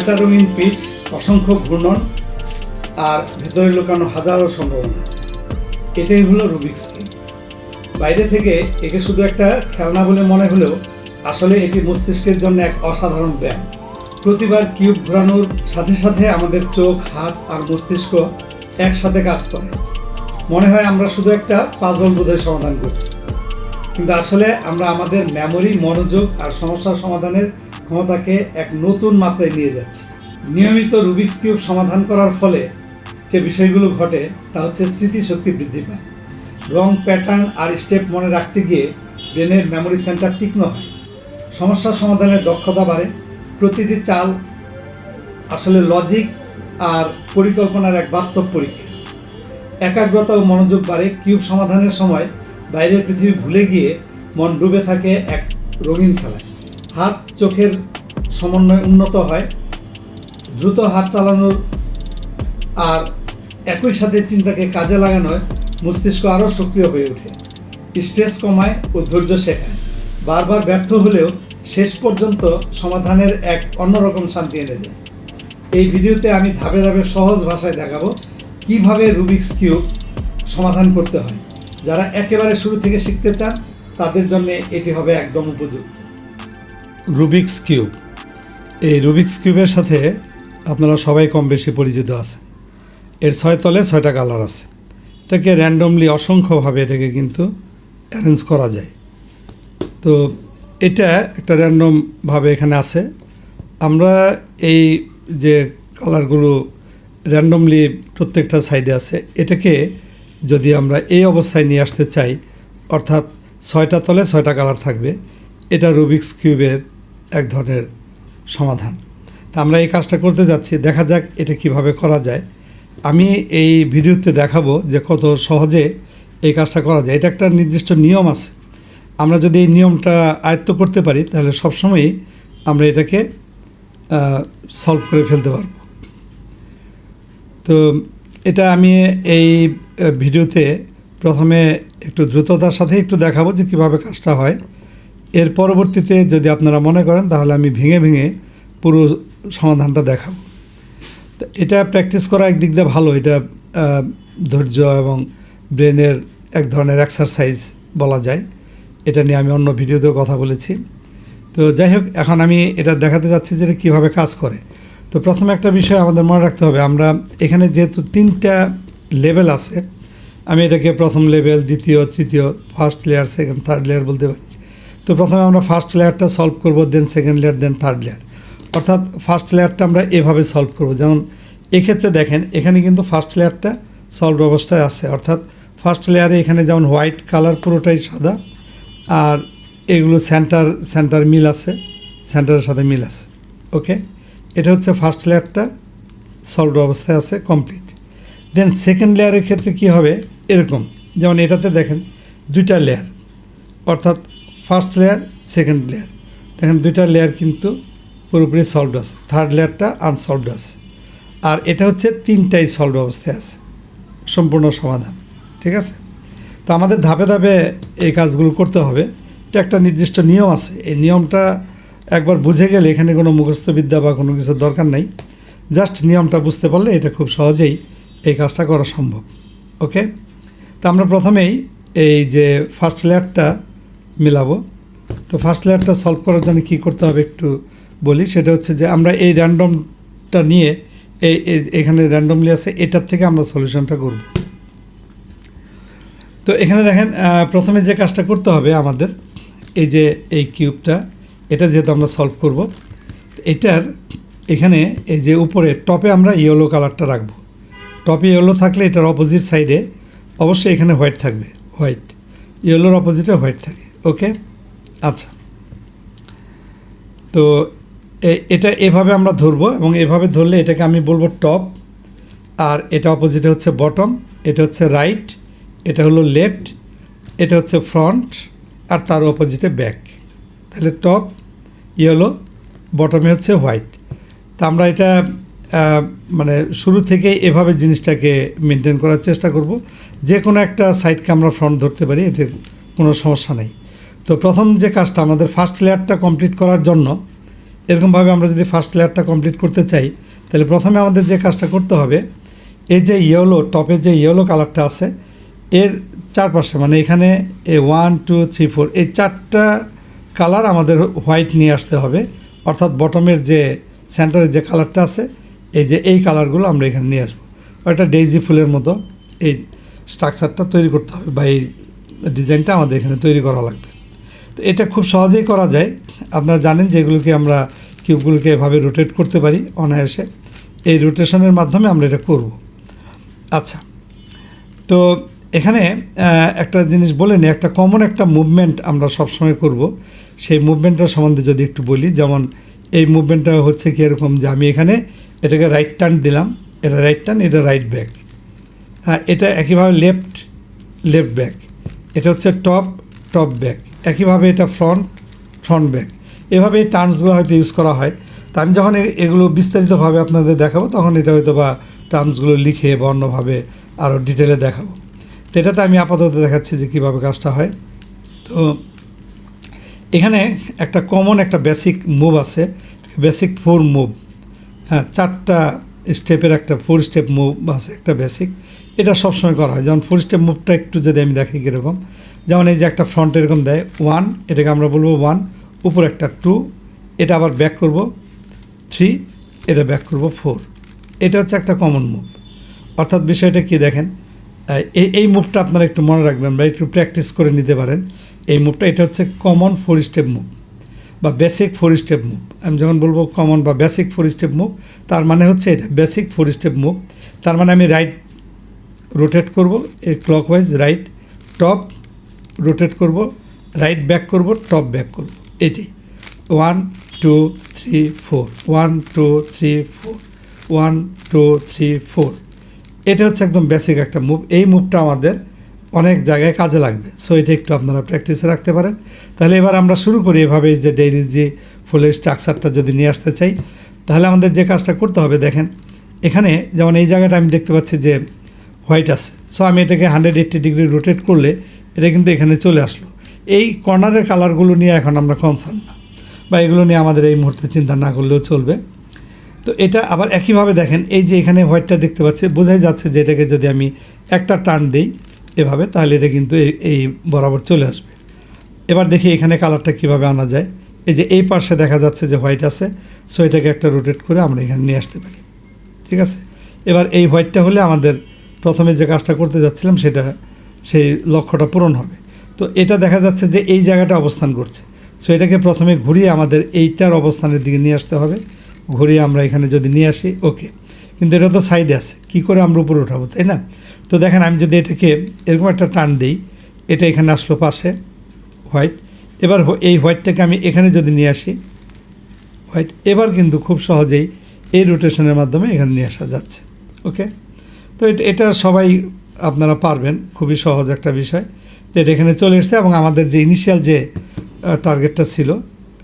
ছয়টা রঙিন পিচ অসংখ্য ঘূর্ণন আর ভেতরে লুকানো হাজারো সম্ভাবনা। এটাই হলো রুবিক্স কিউব বাইরে থেকে একে শুধু একটা খেলনা বলে মনে হলেও আসলে এটি মস্তিষ্কের জন্য এক অসাধারণ ব্যায়াম। প্রতিবার কিউব ঘোরানোর সাথে সাথে আমাদের চোখ, হাত আর মস্তিষ্ক একসাথে কাজ করে। মনে হয় আমরা শুধু একটা পাজল বোধহয় সমাধান করছি। কিন্তু আসলে আমরা আমাদের মেমোরি মনোযোগ আর সমস্যা সমাধানের ক্ষমতাকে এক নতুন মাত্রায় নিয়ে যাচ্ছে। নিয়মিত রুবিক্স কিউব সমাধান করার ফলে যে বিষয়গুলো ঘটে, তা হচ্ছে স্মৃতিশক্তি বৃদ্ধি পায়। রং প্যাটার্ন আর স্টেপ মনে রাখতে গিয়ে ব্রেনের মেমোরি সেন্টার তীক্ষ্ণ হয়। সমস্যা সমাধানের দক্ষতা বাড়ে। প্রতিটি চাল আসলে লজিক আর পরিকল্পনার এক বাস্তব পরীক্ষা। একাগ্রতা ও মনোযোগ বাড়ে। কিউব সমাধানের সময় বাইরের পৃথিবী ভুলে গিয়ে মন ডুবে থাকে এক রঙিন খেলায়। হাত চোখের সমন্বয় উন্নত হয়, দ্রুত হাত চালানোর আর একই সাথে চিন্তাকে কাজে লাগানোয় মস্তিষ্ক আরও সক্রিয় হয়ে ওঠে। স্ট্রেস কমায় ও ধৈর্য শেখায়। বারবার ব্যর্থ হলেও শেষ পর্যন্ত সমাধানের এক অন্যরকম শান্তি এনে দেয়। এই ভিডিওতে আমি ধাপে ধাপে সহজ ভাষায় দেখাবো কীভাবে রুবিক্স কিউব সমাধান করতে হয়। যারা একেবারে শুরু থেকে শিখতে চান, তাদের জন্য এটি হবে একদম উপযুক্ত। রুবিক্স কিউব এই রুবিক্স কিউবের সাথে আপনারা সবাই কম বেশি পরিচিত আছে। এর ছয় তলে ছয়টা কালার আছে। এটাকে র্যান্ডমলি অসংখ্যভাবে এটাকে কিন্তু অ্যারেঞ্জ করা যায়। তো এটা একটা র্যান্ডমভাবে এখানে আছে। আমরা এই যে কালারগুলো র্যান্ডমলি প্রত্যেকটা সাইডে আছে, এটাকে যদি আমরা এই অবস্থায় নিয়ে আসতে চাই, অর্থাৎ ছয়টা তলে ছয়টা কালার থাকবে, এটা রুবিক্স কিউবের এক ধরনের সমাধান। তা আমরা এই কাজটা করতে যাচ্ছি। দেখা যাক এটা কীভাবে করা যায়। আমি এই ভিডিওতে দেখাবো যে কত সহজে এই কাজটা করা যায়। এটা একটা নির্দিষ্ট নিয়ম আছে। আমরা যদি এই নিয়মটা আয়ত্ত করতে পারি, তাহলে সবসময়ই আমরা এটাকে সলভ করে ফেলতে পারব। তো এটা আমি এই ভিডিওতে প্রথমে একটু দ্রুততার সাথে একটু দেখাবো যে কীভাবে কাজটা হয়। এর পরবর্তীতে যদি আপনারা মনে করেন, তাহলে আমি ভেঙে ভেঙে পুরো সমাধানটা দেখাব। এটা প্র্যাকটিস করা একদিক দিয়ে ভালো। এটা ধৈর্য এবং ব্রেনের এক ধরনের এক্সারসাইজ বলা যায়। এটা নিয়ে আমি অন্য ভিডিওতেও কথা বলেছি। তো যাই হোক, এখন আমি এটা দেখাতে যাচ্ছি যে এটা কীভাবে কাজ করে। তো প্রথমে একটা বিষয় আমাদের মনে রাখতে হবে। আমরা এখানে যেহেতু তিনটা লেভেল আছে, আমি এটাকে প্রথম লেভেল দ্বিতীয়, তৃতীয় first layer second third layer বলতে পারি। তো প্রথমে আমরা ফার্স্ট লেয়ারটা সলভ করব then second layer then third layer অর্থাৎ ফার্স্ট লেয়ারটা আমরা এভাবে সলভ করব। যেমন এক্ষেত্রে দেখেন, এখানে কিন্তু ফার্স্ট লেয়ারটা সলভ অবস্থায় আছে। অর্থাৎ ফার্স্ট লেয়ারে এখানে যেমন হোয়াইট কালার পুরোটাই সাদা, আর এগুলো সেন্টার সেন্টার মিল আছে সেন্টারের সাথে মিল আছে। ওকে এটা হচ্ছে ফার্স্ট লেয়ারটা সলভ অবস্থায় আছে কমপ্লিট দেন সেকেন্ড লেয়ারের ক্ষেত্রে কি হবে? এরকম। যেমন এটাতে দেখেন, দুইটা লেয়ার অর্থাৎ ফার্স্ট লেয়ার সেকেন্ড লেয়ার দেখেন, দুইটা লেয়ার কিন্তু পুরোপুরি সলভড আছে। থার্ড লেয়ারটা আনসলভড আছে। আর এটা হচ্ছে তিনটাই সলভ অবস্থায় আছে। সম্পূর্ণ সমাধান। ঠিক আছে? তো আমাদের ধাপে ধাপে এই কাজগুলো করতে হবে। এটা একটা নির্দিষ্ট নিয়ম আছে। এই নিয়মটা একবার বুঝে গেলে এখানে কোনো মুখস্থবিদ্যা বা কোনো কিছুর দরকার নাই। জাস্ট নিয়মটা বুঝতে পারলে এটা খুব সহজেই এই কাজটা করা সম্ভব। ওকে? তো আমরা প্রথমেই এই যে ফার্স্ট লেয়ারটা মেলাবো। তো ফার্স্ট লেয়ারটা সলভ করার জন্য কী করতে হবে একটু বলি, সেটা হচ্ছে যে আমরা এই র্যান্ডমটা নিয়ে এই এখানে র্যান্ডমলি আছে, এটার থেকে আমরা সলিউশনটা করব। তো এখানে দেখেন প্রথমে যে কাজটা করতে হবে আমাদের, এই যে এই কিউবটা এটা যেহেতু আমরা সলভ করব, এটার এখানে এই যে উপরে টপে আমরা ইয়েলো কালারটা রাখব। টপে ইয়েলো থাকলে এটার অপোজিট সাইডে অবশ্যই এখানে হোয়াইট থাকবে হোয়াইট ইয়েলোর অপোজিটে হোয়াইট থাকে। ওকে? আচ্ছা। তো এটা এভাবে আমরা ধরবো এবং এভাবে ধরলে এটাকে আমি বলব টপ আর এটা অপোজিটে হচ্ছে বটম এটা হচ্ছে রাইট এটা হলো লেফট এটা হচ্ছে ফ্রন্ট আর তার অপোজিটে ব্যাক তাহলে টপ ইয়েলো বটমে হচ্ছে হোয়াইট তা আমরা এটা মানে শুরু থেকেই এভাবে জিনিসটাকে মেনটেন করার চেষ্টা করব। যে কোনো একটা সাইডকে আমরা ফ্রন্ট ধরতে পারি, এতে কোনো সমস্যা নেই। তো প্রথম যে কাজটা আমাদের ফার্স্ট লেয়ারটা কমপ্লিট করার জন্য, এরকমভাবে আমরা যদি ফার্স্ট লেয়ারটা কমপ্লিট করতে চাই, তাহলে প্রথমে আমাদের যে কাজটা করতে হবে, এই যে ইয়েলো টপে যে ইয়েলো কালারটা আছে, এর চারপাশে মানে এখানে এ ওয়ান টু থ্রি ফোর এই চারটা কালার আমাদের হোয়াইট নিয়ে আসতে হবে, অর্থাৎ বটমের যে সেন্টারের যে কালারটা আছে, এই যে এই কালারগুলো আমরা এখানে নিয়ে আসব। একটা ডেইজি ফুলের মতো, এই স্ট্রাকচারটা তৈরি করতে হবে বা এই ডিজাইনটা আমাদের এখানে তৈরি করা লাগবে। এটা খুব সহজেই করা যায়। আপনারা জানেন যে এগুলোকে আমরা কিউবগুলোকে এভাবে রোটেট করতে পারি অনায়াসে। এই রোটেশনের মাধ্যমে আমরা এটা করব। আচ্ছা তো এখানে একটা জিনিস বলে নিই, একটা কমন একটা মুভমেন্ট আমরা সবসময় করব। সেই মুভমেন্টটা সম্বন্ধে যদি একটু বলি, যেমন এই মুভমেন্টটা হচ্ছে কি এরকম যে আমি এখানে এটাকে রাইট টার্ন দিলাম, এটা রাইট টার্ন এটা রাইট ব্যাক হ্যাঁ এটা একইভাবে লেফট লেফট ব্যাক এটা হচ্ছে টপ টপ ব্যাক একইভাবে এটা ফ্রন্ট ফ্রন্ট ব্যাক এভাবে টার্মসগুলো হয়তো ইউজ করা হয়। তা আমি যখন এগুলো বিস্তারিতভাবে আপনাদের দেখাবো, তখন এটা হয়তো বা টার্মসগুলো লিখে বা অন্যভাবে আরও ডিটেলে দেখাবো। তো এটাতে আমি আপাতত দেখাচ্ছি যে কীভাবে কাজটা হয়। তো এখানে একটা কমন একটা বেসিক মুভ আছে বেসিক ফোর মুভ হ্যাঁ চারটা স্টেপের একটা ফোর স্টেপ মুভ আছে, একটা বেসিক এটা সবসময় করা হয়। যেমন ফোর স্টেপ মুভটা একটু যদি আমি দেখি কীরকম। যেমন এই যে একটা ফ্রন্ট এরকম দেয় ওয়ান এটাকে আমরা বলব ওয়ান উপর একটা টু এটা আবার ব্যাক করব থ্রি এটা ব্যাক করব ফোর এটা হচ্ছে একটা কমন মুভ অর্থাৎ বিষয়টা কি দেখেন এই এই মুভটা আপনারা একটু মনে রাখবেন বা একটু প্র্যাকটিস করে নিতে পারেন। এই মুভটা এটা হচ্ছে কমন ফোর স্টেপ মুভ বা বেসিক ফোর স্টেপ মুভ আমি যখন বলব কমন বা বেসিক ফোর স্টেপ মুভ তার মানে হচ্ছে এটা বেসিক ফোর স্টেপ মুভ তার মানে আমি রাইট রোটেট করব, এই ক্লকওয়াইজ রাইট টপ রোটেট করব রাইট ব্যাক করব টপ ব্যাক করব। এটি one two three four one two three four one two three four এটা হচ্ছে একদম বেসিক একটা মুভ এই মুভটা আমাদের অনেক জায়গায় কাজে লাগবে। সো এটা একটু আপনারা প্র্যাকটিসে রাখতে পারেন। তাহলে এবার আমরা শুরু করি এভাবে যে ডেইরি যে ফুলের স্ট্রাকচারটা যদি নিয়ে আসতে চাই, তাহলে আমাদের যে কাজটা করতে হবে, দেখেন, এখানে যেমন এই জায়গাটা আমি দেখতে পাচ্ছি যে হোয়াইট আছে। সো আমি এটাকে হান্ড্রেড এইট্টি ডিগ্রি রোটেট করলে এটা কিন্তু এখানে চলে আসলো। এই কর্নারের কালারগুলো নিয়ে এখন আমরা কনসার্ন না। বা এগুলো নিয়ে আমাদের এই মুহূর্তে চিন্তা না করলেও চলবে। তো এটা আবার একইভাবে দেখেন, এই যে এখানে হোয়াইটটা দেখতে পাচ্ছি, বোঝাই যাচ্ছে যে এটাকে যদি আমি একটা টার্ন দিই এভাবে, তাহলে এটা কিন্তু এই- বরাবর চলে আসবে। এবার দেখি এখানে কালারটা কীভাবে আনা যায়। এই যে এই পাশে দেখা যাচ্ছে যে হোয়াইট আছে সো এটাকে একটা রোটেট করে আমরা এখানে নিয়ে আসতে পারি। ঠিক আছে? এবার এই হোয়াইটটা হলে আমাদের প্রথমে যে কাজটা করতে যাচ্ছিলাম, সেটা সেই লক্ষ্যটা পূরণ হবে। তো এটা দেখা যাচ্ছে যে এই জায়গাটা অবস্থান করছে। সো এটাকে প্রথমে ঘুরিয়ে আমাদের এইটার অবস্থানের দিকে নিয়ে আসতে হবে। ঘুরিয়ে আমরা এখানে যদি নিয়ে আসি ওকে কিন্তু এটা তো সাইডে আছে। কী করে আমরা উপরে উঠাবো, তাই না? তো দেখেন, আমি যদি এটাকে এরকম একটা টান দিই, এটা এখানে আসলো পাশে হোয়াইট এবার এই হোয়াইটটাকে আমি এখানে যদি নিয়ে আসি হোয়াইট এবার কিন্তু খুব সহজেই এই রোটেশনের মাধ্যমে এখানে নিয়ে আসা যাচ্ছে ওকে তো এটা সবাই আপনারা পারবেন, খুবই সহজ একটা বিষয়। তো এটা এখানে চলে এসছে এবং আমাদের যে ইনিশিয়াল যে টার্গেটটা ছিল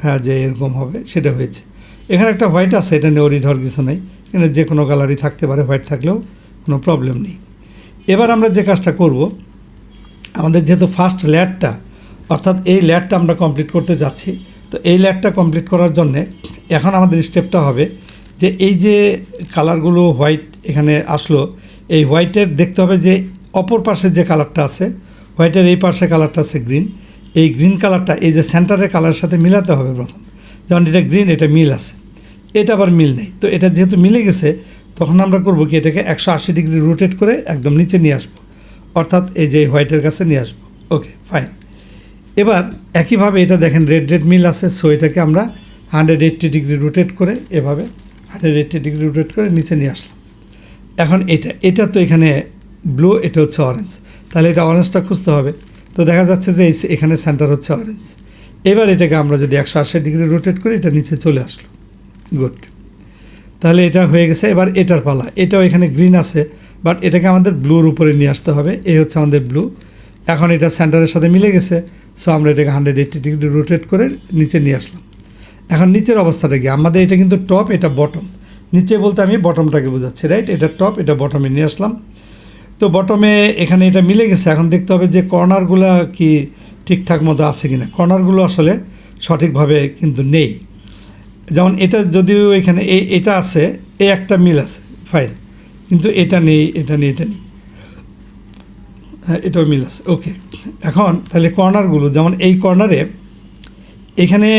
হ্যাঁ যে এরকম হবে, সেটা হয়েছে। এখানে একটা হোয়াইট আছে, এটা নিয়ে ওরিড হওয়ার কিছু নেই। এখানে যে কোনো কালারই থাকতে পারে হোয়াইট থাকলেও কোনো প্রবলেম নেই। এবার আমরা যে কাজটা করব, আমাদের যেহেতু ফার্স্ট লেয়ারটা অর্থাৎ এই লেয়ারটা আমরা কমপ্লিট করতে যাচ্ছি, তো এই লেয়ারটা কমপ্লিট করার জন্যে এখন আমাদের স্টেপটা হবে যে, এই যে কালারগুলো হোয়াইট এখানে আসলো এই হোয়াইটের দেখতে হবে যে অপর পাশে যে কালারটা আছে, হোয়াইটের এই পাশে কালারটা আছে গ্রিন। এই গ্রিন কালারটা এই যে সেন্টারের কালারের সাথে মিলাতে হবে প্রথম। যেমন এটা গ্রিন, এটা মিল আছে। এটা আবার মিল নেই। তো এটা যেহেতু মিলে গেছে, তখন আমরা করব কি এটাকে একশো আশি ডিগ্রি রোটেট করে একদম নিচে নিয়ে আসব। অর্থাৎ এই যে হোয়াইটের কাছে নিয়ে আসব। Okay, fine. এবার একইভাবে এটা দেখেন, রেড রেড মিল আছে। সো এটাকে আমরা হান্ড্রেড এইট্টি ডিগ্রি রোটেট করে এভাবে হান্ড্রেড এইট্টি ডিগ্রি রোটেট করে নিচে নিয়ে আসলাম। এখন এটা এটা তো এখানে ব্লু এটা হচ্ছে অরেঞ্জ তাহলে এটা অরেঞ্জটা খুঁজতে হবে। তো দেখা যাচ্ছে যে এখানে সেন্টার হচ্ছে অরেঞ্জ এবার এটাকে আমরা যদি একশো আশি ডিগ্রি রোটেট করি, এটা নিচে চলে আসলো। গুড তাহলে এটা হয়ে গেছে। এবার এটার পালা। এটাও এখানে গ্রিন আছে বাট এটাকে আমাদের ব্লুর উপরে নিয়ে আসতে হবে। এই হচ্ছে আমাদের ব্লু এখন এটা সেন্টারের সাথে মিলে গেছে সো আমরা এটাকে হান্ড্রেড এইট্টি ডিগ্রি রোটেট করে নিচে নিয়ে আসলাম। এখন নিচের অবস্থাটা কি? আমাদের এটা কিন্তু টপ এটা বটম নিচে বলতে আমি বটমটাকে বোঝাচ্ছি রাইট এটা টপ এটা বটমে নিয়ে আসলাম। তো বটমে এখানে এটা মিলে গেছে। এখন দেখতে হবে যে কর্নারগুলো কি ঠিকঠাক মতো আছে কিনা। কর্নারগুলো আসলে সঠিকভাবে কিন্তু নেই। যেমন এটা যদিও এখানে এই এটা আছে এই একটা মিল আছে ফাইন কিন্তু এটা নেই এটা নেই এটা নেই। হ্যাঁ এটাও মিল আছে ওকে এখন তাহলে কর্নারগুলো যেমন এই কর্নারে এখানে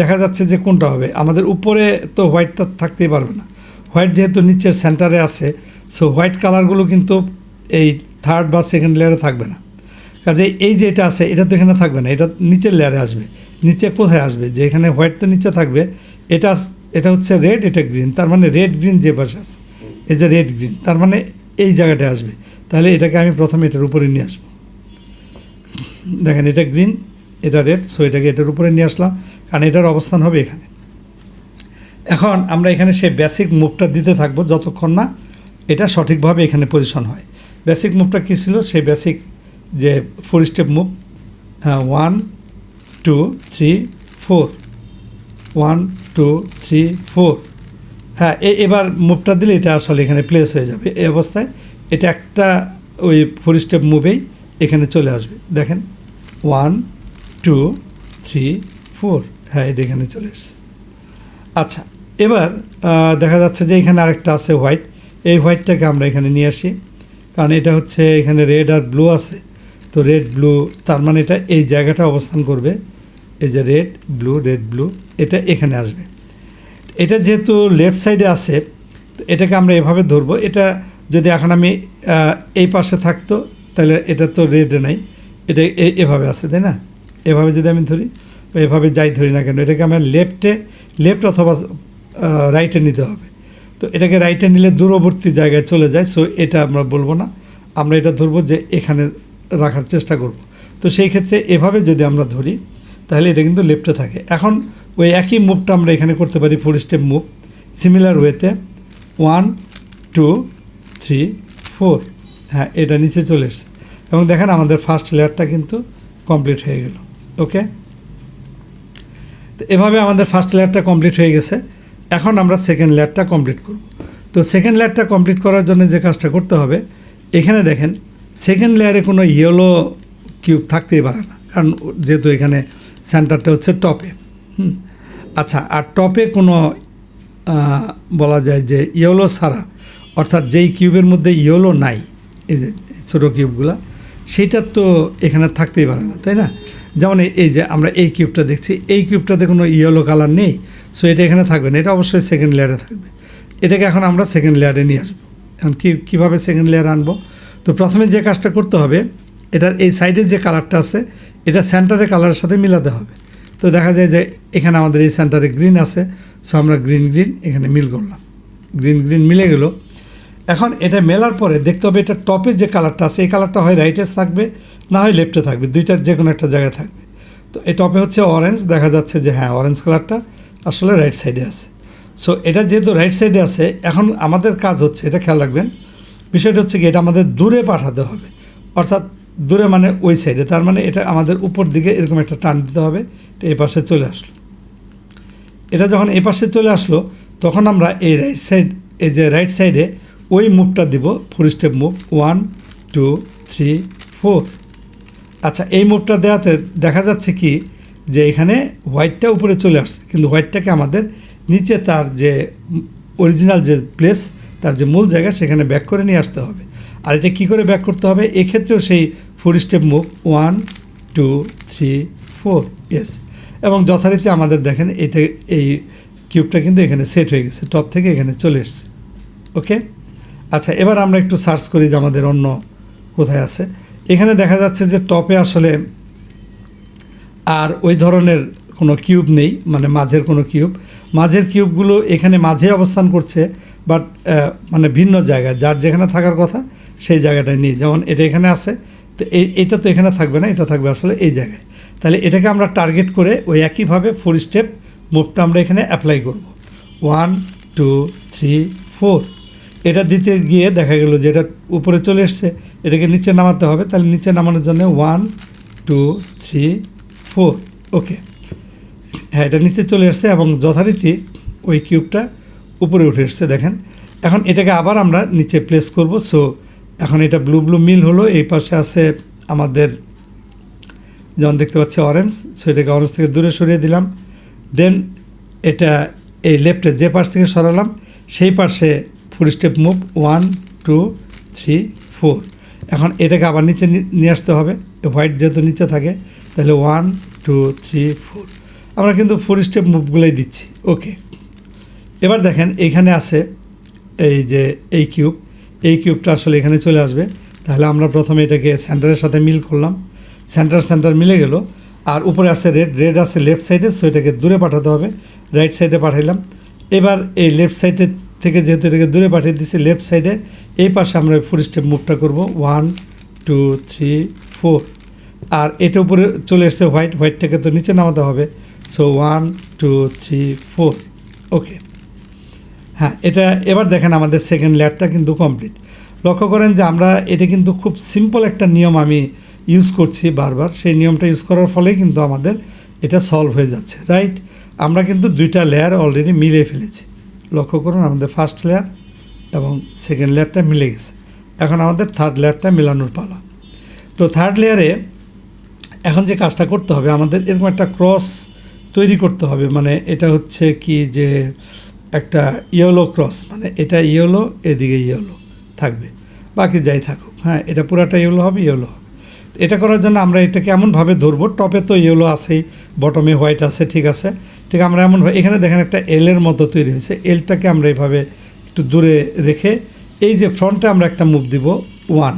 দেখা যাচ্ছে যে কোনটা হবে? আমাদের উপরে তো হোয়াইটটা থাকতেই পারবে না। হোয়াইট যেহেতু নিচের সেন্টারে আছে সো হোয়াইট কালারগুলো কিন্তু এই থার্ড বা সেকেন্ড লেয়ারে থাকবে না। কাজে এই যে এটা আছে, এটা তো এখানে থাকবে না, এটা নিচের লেয়ারে আসবে। নিচে কোথায় আসবে? যে এখানে হোয়াইট তো নিচে থাকবে, এটা এটা হচ্ছে রেড এটা গ্রিন তার মানে রেড গ্রিন যে পাশে আছে, এই যে রেড গ্রিন তার মানে এই জায়গাটায় আসবে। তাহলে এটাকে আমি প্রথমে এটার উপরে নিয়ে আসব। দেখেন এটা গ্রিন এটা রেড সো এটাকে এটার উপরে নিয়ে আসলাম, কারণ এটার অবস্থান হবে এখানে। এখন আমরা এখানে সেই বেসিক মুভটা দিতে থাকব যতক্ষণ না এটা সঠিকভাবে এখানে পজিশন হয়। বেসিক মুভটা কী ছিল? সেই বেসিক যে four step move one two three four one two three four হ্যাঁ এবার মুভটা দিলে এটা আসলে এখানে প্লেস হয়ে যাবে। এই অবস্থায় এটা একটা ওই ফোর স্টেপ মুভেই এখানে চলে আসবে। দেখেন ওয়ান টু থ্রি ফোর হ্যাঁ এটা এখানে চলে এসছে। আচ্ছা এবার দেখা যাচ্ছে যে এখানে আরেকটা আছে হোয়াইট। এই হোয়াইটটাকে আমরা এখানে নিয়ে আসি। কারণ এটা হচ্ছে এখানে রেড আর ব্লু আছে। তো রেড, ব্লু, তার মানে এটা এই জায়গাটা অবস্থান করবে। এই যে রেড, ব্লু রেড, ব্লু, এটা এখানে আসবে। এটা যেহেতু লেফট সাইডে আছে এটাকে আমরা এভাবে ধরবো। এটা যদি এখন আমি এই পাশে থাকতো, তাহলে এটা তো রেডে নাই। এটা এভাবে আছে, তাই না? এভাবে যদি আমি ধরি এভাবে যাই ধরি না কেন, এটাকে আমার লেফটে লেফট অথবা রাইটে নিতে হবে। তো এটাকে রাইটে নিলে দূরবর্তী জায়গায় চলে যায় সো এটা আমরা বলব না। আমরা এটা ধরবো যে এখানে রাখার চেষ্টা করব। তো সেই ক্ষেত্রে এভাবে যদি আমরা ধরি, তাহলে এটা কিন্তু লেফটে থাকে। এখন ওই একই মুভটা আমরা এখানে করতে পারি ফোর স্টেপ মুভ সিমিলার ওয়েতে ওয়ান টু থ্রি ফোর হ্যাঁ এটা নিচে চলে এসছে। এবং দেখেন আমাদের ফার্স্ট লেয়ারটা কিন্তু কমপ্লিট হয়ে গেল। ওকে তো এভাবে আমাদের ফার্স্ট লেয়ারটা কমপ্লিট হয়ে গেছে। এখন আমরা সেকেন্ড লেয়ারটা কমপ্লিট করব। তো সেকেন্ড লেয়ারটা কমপ্লিট করার জন্য যে কাজটা করতে হবে, এখানে দেখেন সেকেন্ড লেয়ারে কোনো ইয়েলো কিউব থাকতেই পারে না। কারণ যেহেতু এখানে সেন্টারটা হচ্ছে টপে আচ্ছা আর টপে কোনো বলা যায় যে ইয়েলো ছাড়া, অর্থাৎ যেই কিউবের মধ্যে ইয়েলো নাই, এই যে ছোটো কিউবগুলো সেইটা তো এখানে থাকতেই পারে না, তাই না? যেমন এই- যে আমরা এই কিউবটা দেখছি, এই কিউবটাতে কোনো ইয়েলো কালার নেই সো এটা এখানে থাকবে না, এটা অবশ্যই সেকেন্ড লেয়ারে থাকবে। এটাকে এখন আমরা সেকেন্ড লেয়ারে নিয়ে আসব। এখন কী কীভাবে সেকেন্ড লেয়ার আনব? তো প্রথমে যে কাজটা করতে হবে, এটার এই সাইডের যে কালারটা আছে, এটা সেন্টারের কালারের সাথে মিলাতে হবে। তো দেখা যায় যে এখানে আমাদের এই সেন্টারে গ্রিন আছে সো আমরা গ্রিন গ্রিন এখানে মিল করলাম। গ্রিন গ্রিন মিলে গেল। এখন এটা মেলার পরে দেখতে হবে এটা টপে যে কালারটা আছে, এই কালারটা হয় রাইটে থাকবে না হয় লেফটে থাকবে দুইটার যে কোনো একটা জায়গায় থাকবে। তো এই টপে হচ্ছে অরেঞ্জ দেখা যাচ্ছে যে হ্যাঁ অরেঞ্জ কালারটা আসলে রাইট সাইডে আছে। সো এটা যেহেতু রাইট সাইডে আছে, এখন আমাদের কাজ হচ্ছে, এটা খেয়াল রাখবেন, বিষয়টা হচ্ছে কি, এটা আমাদের দূরে পাঠাতে হবে। অর্থাৎ দূরে মানে ওই সাইডে তার মানে এটা আমাদের উপর দিকে এরকম একটা টান দিতে হবে, এটা এই পাশে চলে আসলো। এটা যখন এই পাশে চলে আসলো, তখন আমরা এই রাইট সাইড এই যে রাইট সাইডে ওই মুভটা দিব four step move one two three four আচ্ছা এই মুভটা দেওয়াতে দেখা যাচ্ছে কি যে এখানে হোয়াইটটা উপরে চলে আসছে, কিন্তু হোয়াইটটাকে আমাদের নিচে তার যে অরিজিনাল যে প্লেস তার যে মূল জায়গা, সেখানে ব্যাক করে নিয়ে আসতে হবে। আর এটা কী করে ব্যাক করতে হবে? এক্ষেত্রেও সেই four step move one two three four S এবং যথারীতি আমাদের দেখেন এতে এই কিউবটা কিন্তু এখানে সেট হয়ে গেছে টপ থেকে এখানে চলে এসছে। ওকে আচ্ছা এবার আমরা একটু সার্চ করি যে আমাদের অন্য কোথায় আছে। এখানে দেখা যাচ্ছে যে টপে আসলে আর ওই ধরনের কোনো কিউব নেই মানে মাঝের কোনো কিউব। মাঝের কিউবগুলো এখানে মাঝে অবস্থান করছে, বাট মানে ভিন্ন জায়গায়। যার যেখানে থাকার কথা, সেই জায়গাটায় নেই। যেমন এটা এখানে আছে, তো এটা তো এখানে থাকবে না, এটা থাকবে আসলে এই জায়গায়। তাহলে এটাকে আমরা টার্গেট করে ওই একইভাবে ফোর স্টেপ মুভটা আমরা এখানে অ্যাপ্লাই করব। ওয়ান টু থ্রি ফোর এটা দিতে গিয়ে দেখা গেল যে এটা উপরে চলে এসছে, এটাকে নিচে নামাতে হবে, তাহলে নিচে নামানোর জন্য one two three four okay হ্যাঁ এটা নিচে চলে আসছে এবং যথারীতি ওই কিউবটা উপরে উঠে এসছে, দেখেন। এখন এটাকে আবার আমরা নিচে প্লেস করব সো এখন এটা ব্লু ব্লু মিল হলো, এই পাশে আছে আমাদের, যেমন দেখতে পাচ্ছি অরেঞ্জ সো এটাকে অরেঞ্জ থেকে দূরে সরিয়ে দিলাম। দেন এটা এই লেফটে যে পাশ থেকে সরালাম, সেই পাশে full step move one two three four এখন এটাকে আবার নিচে নিয়ে আসতে হবে। হোয়াইট যেহেতু নিচে থাকে, তাহলে ওয়ান টু থ্রি ফোর আমরা কিন্তু ফোর স্টেপ মুভগুলোই দিচ্ছি। ওকে এবার দেখেন এইখানে আছে এই যে এই কিউব এই কিউবটা আসলে এখানে চলে আসবে। তাহলে আমরা প্রথমে এটাকে সেন্টারের সাথে মিল করলাম। সেন্টার সেন্টার মিলে গেল। আর উপরে আছে রেড রেড আছে লেফট সাইডে সো এটাকে দূরে পাঠাতে হবে। রাইট সাইডে পাঠাইলাম। এবার এই লেফট সাইডে থেকে যেহেতু এটাকে দূরে পাঠিয়ে দিচ্ছি লেফট সাইডে এই পাশে আমরা ফুল স্টেপ মুভটা করব। ওয়ান টু থ্রি ফোর আর এটা উপরে চলে এসছে হোয়াইট হোয়াইটটাকে তো নিচে নামাতে হবে। So one two three four okay হ্যাঁ এটা এবার দেখেন আমাদের সেকেন্ড লেয়ারটা কিন্তু কমপ্লিট লক্ষ্য করেন যে আমরা এটা কিন্তু খুব সিম্পল একটা নিয়ম আমি ইউজ করছি বারবার। সেই নিয়মটা ইউজ করার ফলেই কিন্তু আমাদের এটা সলভ হয়ে যাচ্ছে রাইট আমরা কিন্তু দুইটা লেয়ার অলরেডি মিলিয়ে ফেলেছি। লক্ষ্য করুন, আমাদের ফার্স্ট লেয়ার এবং সেকেন্ড লেয়ারটা মিলে গেছে। এখন আমাদের থার্ড লেয়ারটা মেলানোর পালা। তো থার্ড লেয়ারে এখন যে কাজটা করতে হবে, আমাদের এরকম একটা ক্রস তৈরি করতে হবে। মানে এটা হচ্ছে কি যে একটা ইয়েলো ক্রস মানে এটা ইয়েলো এদিকে ইয়েলো থাকবে। বাকি যাই থাকুক হ্যাঁ এটা পুরাটা ইয়েলো হবে ইয়েলো হবে। এটা করার জন্য আমরা এটাকে এমনভাবে ধরবো টপে তো ইয়েলো আছেই বটমে হোয়াইট আছে, ঠিক আছে। ঠিক আমরা এমন এখানে দেখেন একটা এলের মতো তৈরি হয়েছে। এলটাকে আমরা এইভাবে একটু দূরে রেখে এই যে ফ্রন্টে আমরা একটা মুভ দিব ওয়ান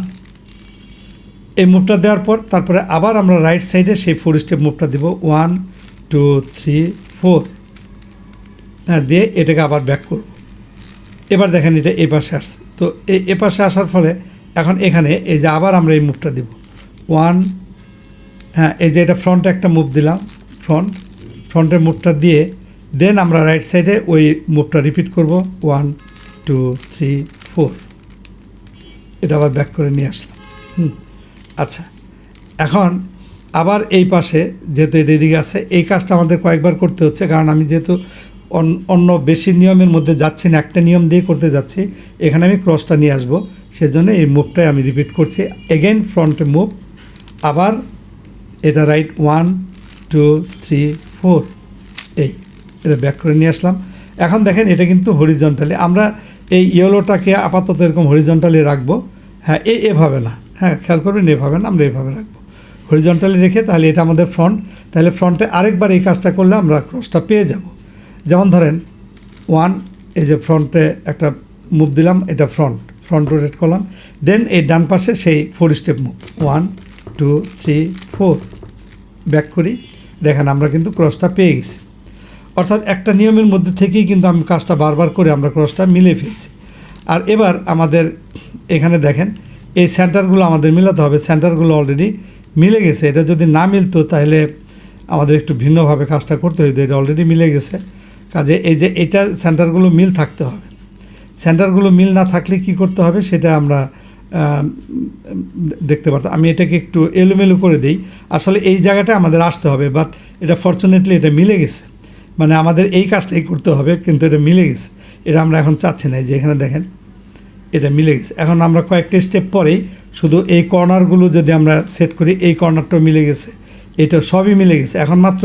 এই মুভটা দেওয়ার পর তারপরে আবার আমরা রাইট সাইডে সেই ফোর স্টেপ মুভটা দিব ওয়ান টু থ্রি ফোর হ্যাঁ দিয়ে এটাকে আবার ব্যাক করব। এবার দেখেন এটা এ পাশে আসছে। তো এই এ পাশে আসার ফলে এখন এখানে এই যে আবার আমরা এই মুভটা দিব। ওয়ান হ্যাঁ এই যে এটা ফ্রন্টে একটা মুভ দিলাম ফ্রন্ট ফ্রন্টের মুভটা দিয়ে, দেন আমরা রাইট সাইডে ওই মুভটা রিপিট করব। ওয়ান টু থ্রি ফোর এটা আবার ব্যাক করে নিয়ে আসলাম। হুম আচ্ছা। এখন আবার এই পাশে যেহেতু এটা এদিকে আছে, এই কাজটা আমাদের কয়েকবার করতে হচ্ছে, কারণ আমি যেহেতু অন- অন্য বেশি নিয়মের মধ্যে যাচ্ছি না, একটা নিয়ম দিয়ে করতে যাচ্ছি, এখানে আমি ক্রসটা নিয়ে আসব। সেজন্য এই মুভটাই আমি রিপিট করছি। এগেন ফ্রন্টে মুভ আবার এটা right one two three four, এই, এটা ব্যাক করে নিয়ে আসলাম। এখন দেখেন এটা কিন্তু হরিজন্টালি আমরা এই ইয়েলোটাকে আপাতত এরকম হরিজন্টালি রাখব। হ্যাঁ এ এভাবে না। হ্যাঁ খেয়াল করবেন, এভাবে না, আমরা এভাবে রাখব। হরিজন্টালি রেখে তাহলে এটা আমাদের ফ্রন্ট তাহলে ফ্রন্টে আরেকবার এই কাজটা করলে আমরা ক্রসটা পেয়ে যাব। যেমন ধরেন ওয়ান এই যে ফ্রন্টে একটা মুভ দিলাম, এটা ফ্রন্ট ফ্রন্ট রোটেট করলাম। দেন এই ডান পাশে সেই four step move one two three four back করি। দেখেন, আমরা কিন্তু ক্রসটা পেয়ে গেছি। অর্থাৎ একটা নিয়মের মধ্যে থেকেই কিন্তু আমি কাজটা বারবার করে আমরা ক্রসটা মিলে ফেলছি। আর এবার আমাদের এখানে দেখেন, এই সেন্টারগুলো আমাদের মিলাতে হবে। সেন্টারগুলো অলরেডি মিলে গেছে। এটা যদি না মিলতো, তাহলে আমাদের একটু ভিন্নভাবে কাজটা করতে হইতো। এটা অলরেডি মিলে গেছে। কাজে এই যে এটা সেন্টারগুলো মিল থাকতে হবে। সেন্টারগুলো মিল না থাকলে কি করতে হবে, সেটা আমরা দেখতে পারতাম আমি এটাকে একটু এলোমেলো করে দিই। আসলে এই জায়গাটা আমাদের আসতে হবে বাট এটা ফর্চুনেটলি এটা মিলে গেছে। মানে আমাদের এই কাজটাই করতে হবে, কিন্তু এটা মিলে গেছে। এটা আমরা এখন চাচ্ছি না যে এখানে দেখেন, এটা মিলে গেছে। এখন আমরা কয়েকটা স্টেপ পরেই শুধু এই কর্নারগুলো যদি আমরা সেট করি, এই কর্নারটাও মিলে গেছে। এটা সবই মিলে গেছে। এখন মাত্র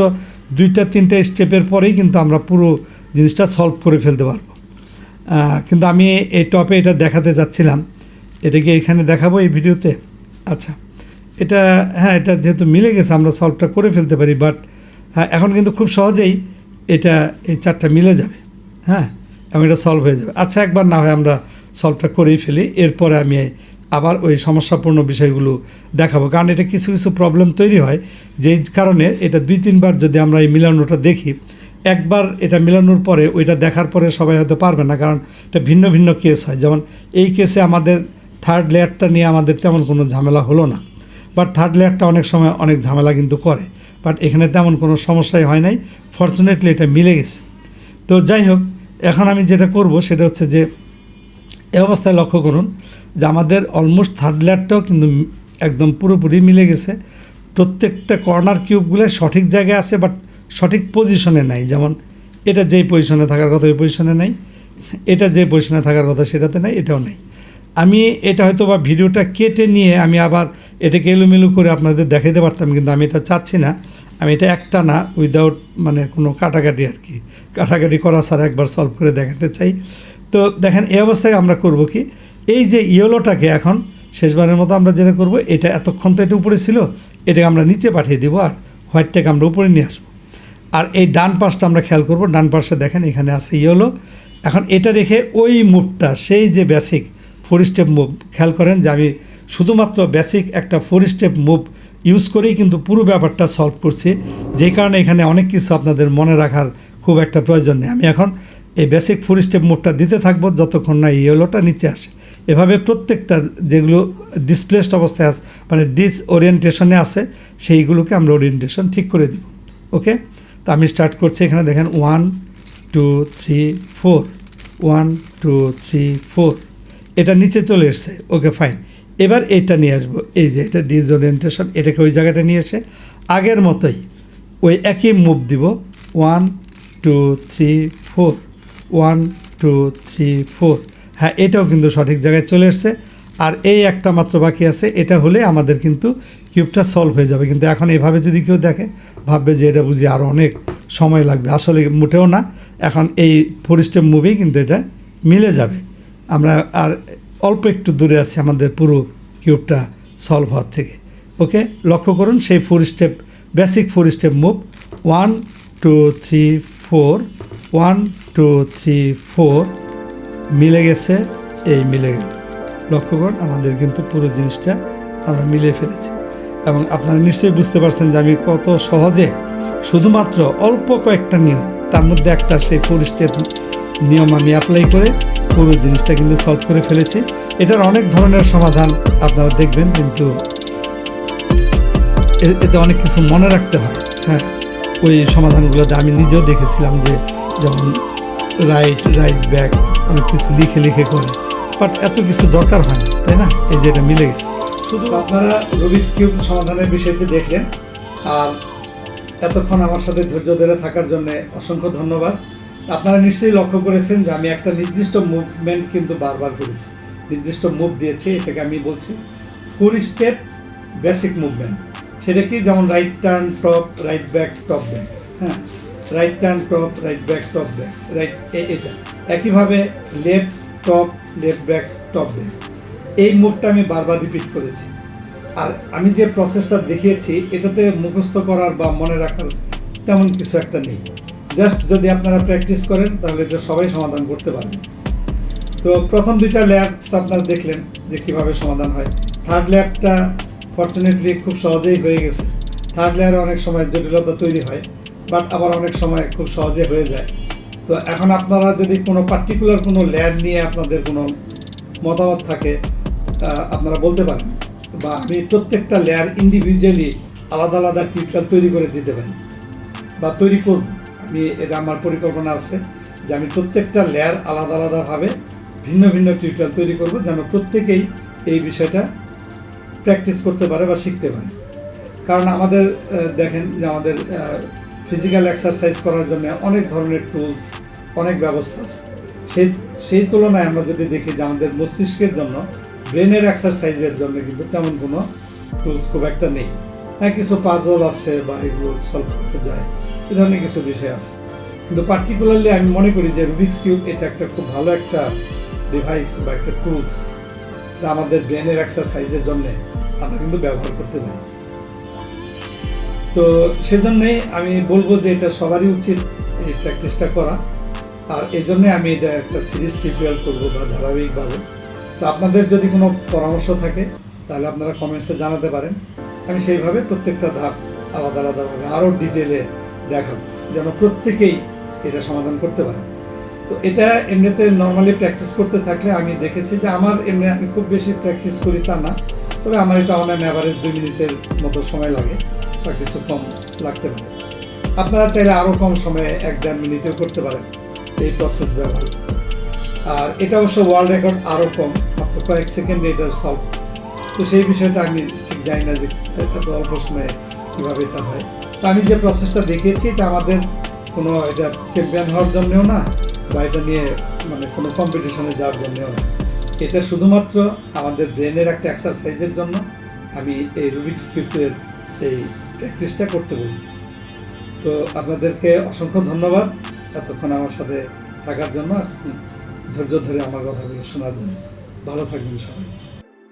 দুইটা, তিনটা স্টেপের পরেই কিন্তু আমরা পুরো জিনিসটা সলভ করে ফেলতে পারব। কিন্তু আমি এই টপে এটা দেখাতে যাচ্ছিলাম। এটাকে এখানে দেখাবো এই ভিডিওতে। আচ্ছা এটা হ্যাঁ এটা যেহেতু মিলে গেছে, আমরা সলভটা করে ফেলতে পারি বাট হ্যাঁ এখন কিন্তু খুব সহজেই এটা, এই চারটা মিলে যাবে হ্যাঁ এবং এটা সলভ হয়ে যাবে। আচ্ছা একবার না হয় আমরা সলভটা করেই ফেলি, এরপরে আমি আবার ওই সমস্যাপূর্ণ বিষয়গুলো দেখাবো, কারণ এটা কিছু কিছু প্রবলেম তৈরি হয় যেই কারণে এটা দুই, তিনবার যদি আমরা এই মিলানোটা দেখি, একবার এটা মিলানোর পরে ওইটা দেখার পরে সবাই হয়তো পারবে না, কারণ এটা ভিন্ন ভিন্ন কেস হয়। যেমন এই কেসে আমাদের থার্ড লেয়ারটা নিয়ে আমাদের তেমন কোনো ঝামেলা হলো না। বাট থার্ড লেয়ারটা অনেক সময় অনেক ঝামেলা কিন্তু করে। বাট এখানে তেমন কোনো সমস্যাই হয় নাই। ফর্চুনেটলি এটা মিলে গেছে। তো যাই হোক, এখন আমি যেটা করব সেটা হচ্ছে যে এ অবস্থায় লক্ষ্য করুন যে আমাদের অলমোস্ট থার্ড লেয়ারটাও কিন্তু একদম পুরোপুরি মিলে গেছে। প্রত্যেকটা কর্নার কিউবগুলো সঠিক জায়গায় আছে বাট সঠিক পজিশনে নাই। যেমন, এটা যেই পজিশনে থাকার কথা, ওই পজিশনে নাই। এটা যে পজিশনে থাকার কথা, সেটাতে নাই, এটাও নেই। আমি এটা হয়তো বা ভিডিওটা কেটে নিয়ে আমি আবার এটাকে এলোমেলো করে আপনাদের দেখাতে পারতাম, কিন্তু আমি এটা চাচ্ছি না। আমি এটা একটা না উইদাউট মানে কোনো কাটাকাটি আর কি। কাটাকাটি করা ছাড়া একবার সলভ করে দেখাতে চাই। তো দেখেন, এই অবস্থায় আমরা করব কি, এই যে ইয়েলোটাকে এখন শেষবারের মতো আমরা যেটা করব, এটা এতক্ষণ তো এটা উপরে ছিল, এটাকে আমরা নিচে পাঠিয়ে দিব আর হোয়াইটটাকে আমরা উপরে নিয়ে আসব। আর এই ডান পাশটা আমরা খেয়াল করব, ডান পাশে দেখেন এখানে আছে ইয়েলো এখন এটা রেখে ওই মুভটা সেই যে বেসিক ফোর স্টেপ মুভ খেয়াল করেন যে আমি শুধুমাত্র বেসিক একটা ফোর স্টেপ মুভ ইউজ করেই কিন্তু পুরো ব্যাপারটা সলভ করছি। যে কারণে এখানে অনেক কিছু আপনাদের মনে রাখার খুব একটা প্রয়োজন নেই। আমি এখন এই বেসিক ফোর স্টেপ মুভটা দিতে থাকব, যতক্ষণ না ইয়েলোটা নিচে আসে। এভাবে প্রত্যেকটা যেগুলো ডিসপ্লেসড অবস্থায় আছে মানে ডিস ওরিয়েন্টেশনে আছে, সেইগুলোকে আমরা ওরিয়েন্টেশন ঠিক করে দিব। ওকে তো আমি স্টার্ট করছি এখানে দেখেন one two three four one two three four এটা নিচে চলে এসছে। ওকে ফাইন এবার এটা নিয়ে আসব। এই যে এটা ডিসওরিয়েন্টেশন এটাকে ওই জায়গাটা নিয়ে এসে আগের মতোই ওই একই মুভ দিব। One two three four one two three four হ্যাঁ এটাও কিন্তু সঠিক জায়গায় চলে এসছে। আর এই একটা মাত্র বাকি আছে। এটা হলে আমাদের কিন্তু কিউবটা সলভ হয়ে যাবে। কিন্তু এখন এভাবে যদি কেউ দেখে, ভাববে যে এটা বুঝি আরও অনেক সময় লাগবে। আসলে মোটেও না। এখন এই ফোর স্টেপ মুভেই কিন্তু এটা মিলে যাবে। আমরা আর অল্প একটু দূরে আছি আমাদের পুরো কিউবটা সলভ হওয়ার থেকে। ওকে লক্ষ্য করুন, সেই four step basic four step move one two three four one two three four মিলে গেছে, এই মিলে গেল। লক্ষ্য করুন, আমাদের কিন্তু পুরো জিনিসটা আমরা মিলিয়ে ফেলেছি। এবং আপনারা নিশ্চয়ই বুঝতে পারছেন যে আমি কত সহজে শুধুমাত্র অল্প কয়েকটা নিয়ম, তার মধ্যে একটা সেই ফোর স্টেপ নিয়ম আমি অ্যাপ্লাই করে পুরো জিনিসটা কিন্তু সলভ করে ফেলেছি। এটার অনেক ধরনের সমাধান আপনারা দেখবেন কিন্তু এতে অনেক কিছু মনে রাখতে হয়। হ্যাঁ ওই সমাধানগুলোতে আমি নিজেও দেখেছিলাম যে যেমন রাইট রাইট ব্যাক অনেক কিছু লিখে লিখে করে বাট এত কিছু দরকার হয় না, তাই না? এই যে এটা মিলে গেছে। শুধু আপনারা রুবিক্স কিউব সমাধানের বিষয়টি দেখলেন, আর এতক্ষণ আমার সাথে ধৈর্য ধরে থাকার জন্য অসংখ্য ধন্যবাদ। আপনারা নিশ্চয়ই লক্ষ্য করেছেন যে আমি একটা নির্দিষ্ট মুভমেন্ট কিন্তু বারবার করেছি। নির্দিষ্ট মুভ দিয়েছি, এটাকে আমি বলছি ফোর স্টেপ বেসিক মুভমেন্ট সেটা কি? যেমন right turn top right back top back হ্যাঁ right turn top right back top back right এটা। একইভাবে left top left back top back এই মুভটা আমি বারবার রিপিট করেছি। আর আমি যে প্রসেসটা দেখিয়েছি, এটাতে মুখস্থ করার বা মনে রাখার তেমন কিছু একটা নেই। জাস্ট যদি আপনারা প্র্যাকটিস করেন, তাহলে এটা সবাই সমাধান করতে পারবেন তো প্রথম দুইটা লেয়ার তো আপনারা দেখলেন যে কীভাবে সমাধান হয়। থার্ড লেয়ারটা ফর্চুনেটলি খুব সহজেই হয়ে গেছে। থার্ড লেয়ারে অনেক সময় জটিলতা তৈরি হয় বাট আবার অনেক সময় খুব সহজে হয়ে যায়। তো এখন আপনারা যদি কোনো পার্টিকুলার কোনো লেয়ার নিয়ে আপনাদের কোনো মতামত থাকে আপনারা বলতে পারেন। বা আমি প্রত্যেকটা লেয়ার ইন্ডিভিজুয়ালি আলাদা আলাদা টিউটোরিয়াল তৈরি করে দিতে পারি। বা তৈরি করব। আমি এটা আমার পরিকল্পনা আছে যে আমি প্রত্যেকটা লেয়ার আলাদা আলাদাভাবে ভিন্ন ভিন্ন টিউটোরিয়াল তৈরি করব যেন প্রত্যেকেই এই বিষয়টা প্র্যাকটিস করতে পারে বা শিখতে পারে। কারণ আমাদের দেখেন যে আমাদের ফিজিক্যাল এক্সারসাইজ করার জন্য অনেক ধরনের টুলস অনেক ব্যবস্থা আছে। সেই সেই তুলনায় আমরা যদি দেখি যে আমাদের মস্তিষ্কের জন্য, ব্রেনের এক্সারসাইজের জন্য কিন্তু তেমন কোনো টুলস খুব একটা নেই। হ্যাঁ কিছু পাজল আছে বা এগুলো সলভ করতে যায়। এ ধরনের কিছু বিষয় আছে। কিন্তু পার্টিকুলারলি আমি মনে করি যে রুবিক্স কিউব এটা একটা খুব ভালো একটা ডিভাইস বা একটা টুলস যা আমাদের ব্রেনের এক্সারসাইজের জন্য আমরা কিন্তু ব্যবহার করতে পারি। তো সেজন্যই আমি বলব যে এটা সবারই উচিত এই প্র্যাকটিসটা করা। আর এই জন্যে আমি এটা একটা সিরিজ টিউটোরিয়াল করব বা ধারাবাহিকভাবে। তো আপনাদের যদি কোনো পরামর্শ থাকে, তাহলে আপনারা কমেন্টসে জানাতে পারেন। আমি সেইভাবে প্রত্যেকটা ধাপ আলাদা আলাদাভাবে আরও ডিটেলে দেখাবো, যেন প্রত্যেকেই এটা সমাধান করতে পারে। তো এটা এমনিতে নর্মালি প্র্যাকটিস করতে থাকলে আমি দেখেছি যে আমার এমনি আমি খুব বেশি প্র্যাকটিস করি তা না, তবে আমার এটা অন অ্যাভারেজ দুই মিনিটের মতো সময় লাগে বা কিছু কম লাগতে পারে। আপনারা চাইলে আরও কম সময়ে এক দেড় মিনিটেও করতে পারেন এই প্রসেস ব্যবহার। আর এটা অবশ্য ওয়ার্ল্ড রেকর্ড আরও কম, মাত্র কয়েক সেকেন্ডে এটা সলভ তো সেই বিষয়টা আমি ঠিক জানি না যে এত অল্প সময়ে কীভাবে এটা হয়। তো আমি যে প্রসেসটা দেখিয়েছি, এটা আমাদের কোনো এটা চ্যাম্পিয়ন হওয়ার জন্যেও না, বা এটা নিয়ে মানে কোনো কম্পিটিশনে যাওয়ার জন্যেও না। এটা শুধুমাত্র আমাদের ব্রেনের একটা এক্সারসাইজের জন্য আমি এই রুবিক্স কিউবের এই প্র্যাকটিসটা করতে বলি। তো আপনাদেরকে অসংখ্য ধন্যবাদ এতক্ষণ আমার সাথে থাকার জন্য, ধৈর্য ধরে আমার কথাগুলো শোনার জন্য। ভালো থাকবেন সবাই।